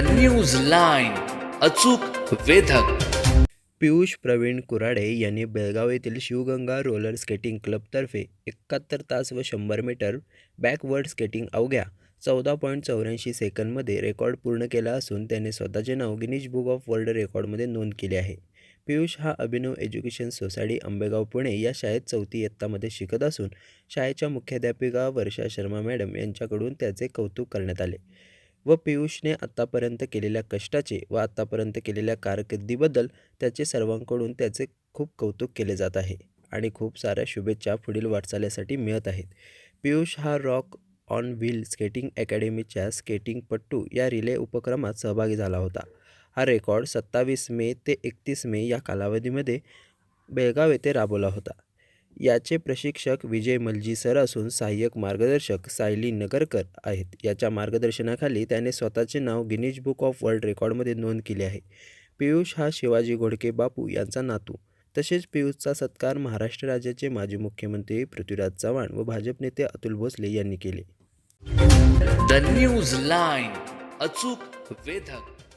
News line अचूक वेधक. पियुष प्रवीण कुराडे यांनी बेळगाव येथील शिवगंगा रोलर स्केटिंग क्लबतर्फे एकाहत्तर तास व शंभर मीटर बॅकवर्ड स्केटिंग अवघ्या चौदा पॉईंट चौऱ्याऐंशी सेकंदमध्ये रेकॉर्ड पूर्ण केला असून त्याने स्वतःचे नाव गिनीज बुक ऑफ वर्ल्ड रेकॉर्डमध्ये नोंद केले आहे. पियुष हा अभिनव एज्युकेशन सोसायटी आंबेगाव पुणे या शाळेत चौथी इयत्तामध्ये शिकत असून शाळेच्या मुख्याध्यापिका वर्षा शर्मा मॅडम यांच्याकडून त्याचे कौतुक करण्यात आले. व पियुषने आत्तापर्यंत केलेल्या कष्टाचे व आत्तापर्यंत केलेल्या कारकिर्दीबद्दल त्याचे सर्वांकडून त्याचे खूप कौतुक केले जात आहे आणि खूप साऱ्या शुभेच्छा पुढील वाटचालीसाठी मिळत आहेत. पियुष हा रॉक ऑन व्हील स्केटिंग अकॅडमीच्या स्केटिंगपट्टू या रिले उपक्रमात सहभागी झाला होता. हा रेकॉर्ड सत्तावीस मे ते एकतीस मे या कालावधीमध्ये बेळगाव येथे राबवला होता. याचे प्रशिक्षक विजय मलजी सर असून सहाय्यक मार्गदर्शक सायली नगरकर आहेत. याच्या मार्गदर्शनाखाली त्याने स्वतःचे नाव गिनीज बुक ऑफ वर्ल्ड रेकॉर्डमध्ये नोंद केले आहे. पियुष हा शिवाजी घोडके बापू यांचा नातू. तसेच पियुषचा सत्कार महाराष्ट्र राज्याचे माजी मुख्यमंत्री पृथ्वीराज चव्हाण व भाजप नेते अतुल भोसले यांनी केले. द न्यूज लाईन अचूक वेधक.